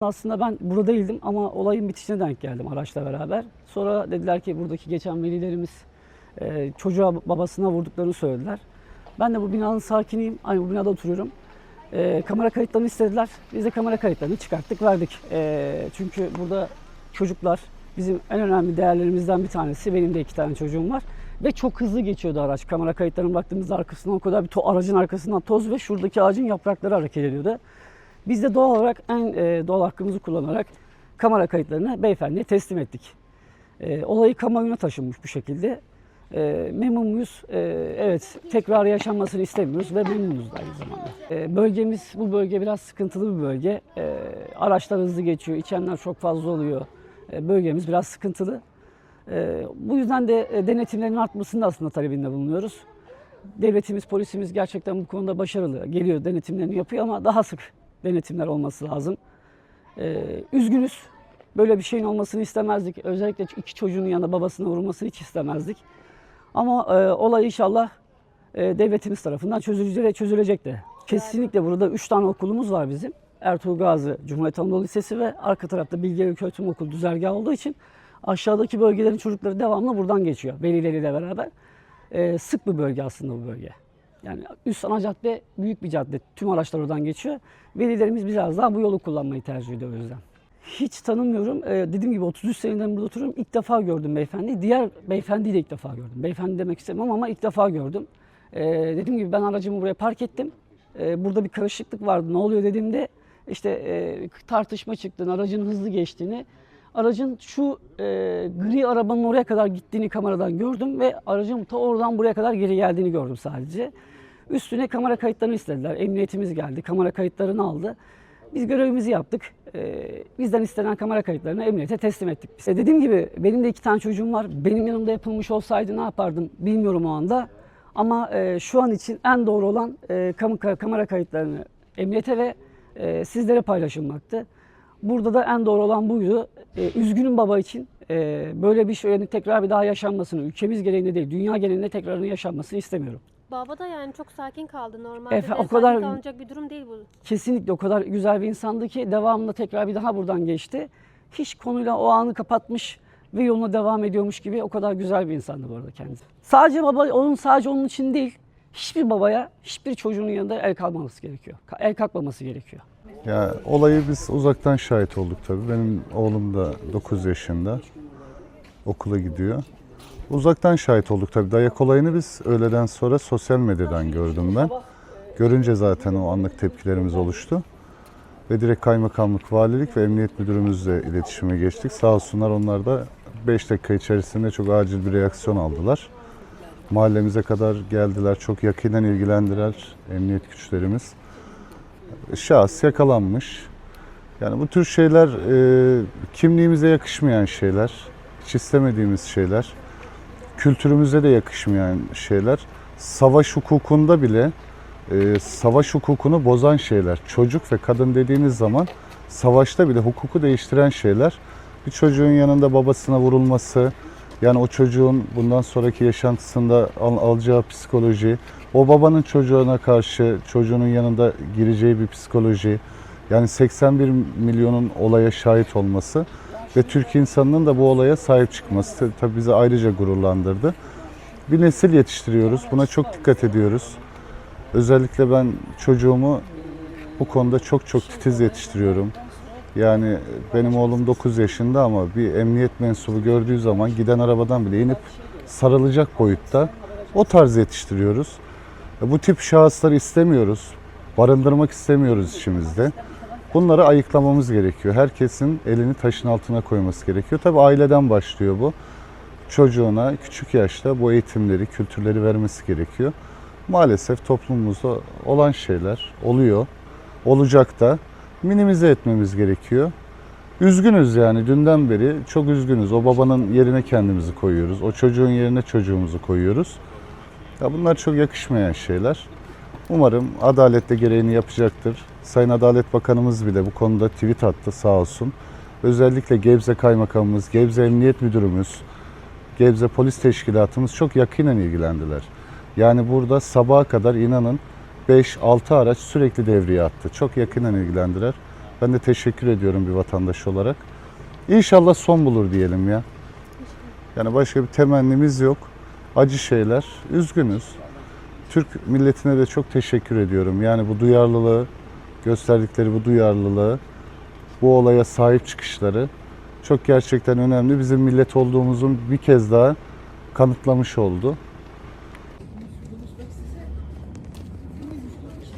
Aslında ben burada değildim ama olayın bitişine denk geldim araçla beraber. Sonra dediler ki buradaki geçen velilerimiz e, çocuğa babasına vurduklarını söylediler. Ben de bu binanın sakiniyim. Aynı bu binada oturuyorum. E, kamera kayıtlarını istediler. Biz de kamera kayıtlarını çıkarttık, verdik. E, çünkü burada çocuklar bizim en önemli değerlerimizden bir tanesi. Benim de iki tane çocuğum var. Ve çok hızlı geçiyordu araç. Kamera kayıtlarına baktığımızda arkasından o kadar bir to- aracın arkasından toz ve şuradaki ağacın yaprakları hareket ediyordu. Biz de doğal olarak en e, doğal hakkımızı kullanarak kamera kayıtlarını beyefendiye teslim ettik. E, olayı kamuoyuna taşınmış bu şekilde. E, memnun muyuz? Evet, tekrar yaşanmasını istemiyoruz ve memnunuz da aynı zamanda. Bölgemiz, bu bölge biraz sıkıntılı bir bölge. Araçlar hızlı geçiyor, içenler çok fazla oluyor. Bölgemiz biraz sıkıntılı. Bu yüzden de denetimlerin artmasını da aslında talebinde bulunuyoruz. Devletimiz, polisimiz gerçekten bu konuda başarılı. Geliyor, denetimlerini yapıyor ama daha sık denetimler olması lazım. Ee, üzgünüz. Böyle bir şeyin olmasını istemezdik. Özellikle iki çocuğun yanında babasına vurulmasını hiç istemezdik. Ama e, olay inşallah e, devletimiz tarafından çözülecek ve çözülecek de. Kesinlikle burada üç tane okulumuz var bizim. Ertuğrul Gazi Cumhuriyet Anadolu Lisesi ve arka tarafta Bilge Öğretim Okulu düzergahı olduğu için aşağıdaki bölgelerin çocukları devamlı buradan geçiyor velileriyle beraber. E, sık bir bölge aslında bu bölge. Yani üst ana cadde büyük bir cadde. Tüm araçlar oradan geçiyor. Velilerimiz biraz daha bu yolu kullanmayı tercih ediyor o yüzden. Hiç tanımıyorum. Ee, dediğim gibi 33 seneden burada oturuyorum. İlk defa gördüm beyefendi. Diğer beyefendiyi de ilk defa gördüm. Beyefendi demek istemem ama ilk defa gördüm. Ee, dediğim gibi ben aracımı buraya park ettim. Ee, burada bir karışıklık vardı. Ne oluyor dediğimde işte e, tartışma çıktığını, aracın hızlı geçtiğini, aracın şu e, gri arabanın oraya kadar gittiğini kameradan gördüm ve aracın ta oradan buraya kadar geri geldiğini gördüm sadece. Üstüne kamera kayıtlarını istediler. Emniyetimiz geldi, kamera kayıtlarını aldı. Biz görevimizi yaptık. Ee, bizden istenen kamera kayıtlarını emniyete teslim ettik. Biz. E, dediğim gibi benim de iki tane çocuğum var. Benim yanımda yapılmış olsaydı ne yapardım bilmiyorum o anda. Ama e, şu an için en doğru olan e, kam- kamera kayıtlarını emniyete ve sizlere paylaşılmaktı. Burada da en doğru olan buydu. Üzgünüm baba için. Böyle bir şeyin tekrar bir daha yaşanmasını, ülkemiz gereğinde değil, dünya genelinde tekrarını yaşanmasını istemiyorum. Baba da yani çok sakin kaldı normalde. Efe- o sakin kadar- kalınacak bir durum değil bu. Kesinlikle o kadar güzel bir insandı ki devamında tekrar bir daha buradan geçti. Hiç konuyla o anı kapatmış ve yoluna devam ediyormuş gibi o kadar güzel bir insandı bu arada kendisi. Sadece baba, onun sadece onun için değil, hiçbir babaya, hiçbir çocuğunun yanında el kalmaması gerekiyor. El kalkmaması gerekiyor. Ya olayı biz uzaktan şahit olduk tabii. Benim oğlum da 9 yaşında. Okula gidiyor. Uzaktan şahit olduk tabii. Dayak olayını biz öğleden sonra sosyal medyadan gördüm ben. Görünce zaten o anlık tepkilerimiz oluştu. Ve direkt kaymakamlık, valilik ve emniyet müdürümüzle iletişime geçtik. Sağ olsunlar onlar da 5 dakika içerisinde çok acil bir reaksiyon aldılar. Mahallemize kadar geldiler. Çok yakinen ilgilendiler emniyet güçlerimiz şahıs yakalanmış. Yani bu tür şeyler e, kimliğimize yakışmayan şeyler, hiç istemediğimiz şeyler, kültürümüze de yakışmayan şeyler, savaş hukukunda bile e, savaş hukukunu bozan şeyler. Çocuk ve kadın dediğiniz zaman savaşta bile hukuku değiştiren şeyler. Bir çocuğun yanında babasına vurulması, yani o çocuğun bundan sonraki yaşantısında al- alacağı psikoloji, o babanın çocuğuna karşı çocuğunun yanında gireceği bir psikoloji, yani 81 milyonun olaya şahit olması ve Türk insanının da bu olaya sahip çıkması tabii bizi ayrıca gururlandırdı. Bir nesil yetiştiriyoruz, buna çok dikkat ediyoruz. Özellikle ben çocuğumu bu konuda çok çok titiz yetiştiriyorum. Yani benim oğlum 9 yaşında ama bir emniyet mensubu gördüğü zaman giden arabadan bile inip sarılacak boyutta o tarz yetiştiriyoruz. E, Bu tip şahısları istemiyoruz. Barındırmak istemiyoruz içimizde. Bunları ayıklamamız gerekiyor. Herkesin elini taşın altına koyması gerekiyor. Tabii aileden başlıyor bu. Çocuğuna küçük yaşta bu eğitimleri, kültürleri vermesi gerekiyor. Maalesef toplumumuzda olan şeyler oluyor. Olacak da minimize etmemiz gerekiyor. Üzgünüz yani dünden beri çok üzgünüz. O babanın yerine kendimizi koyuyoruz. O çocuğun yerine çocuğumuzu koyuyoruz. Ya bunlar çok yakışmayan şeyler. Umarım adalet de gereğini yapacaktır. Sayın Adalet Bakanımız bile bu konuda tweet attı sağ olsun. Özellikle Gebze Kaymakamımız, Gebze Emniyet Müdürümüz, Gebze Polis Teşkilatımız çok yakinen ilgilendiler. Yani burada sabaha kadar inanın 5-6 araç sürekli devreye attı. Çok yakinen ilgilendiler. Ben de teşekkür ediyorum bir vatandaş olarak. İnşallah son bulur diyelim ya. Yani başka bir temennimiz yok. Acı şeyler. Üzgünüz. Türk milletine de çok teşekkür ediyorum. Yani bu duyarlılığı, gösterdikleri bu duyarlılığı, bu olaya sahip çıkışları çok gerçekten önemli. Bizim millet olduğumuzun bir kez daha kanıtlamış oldu.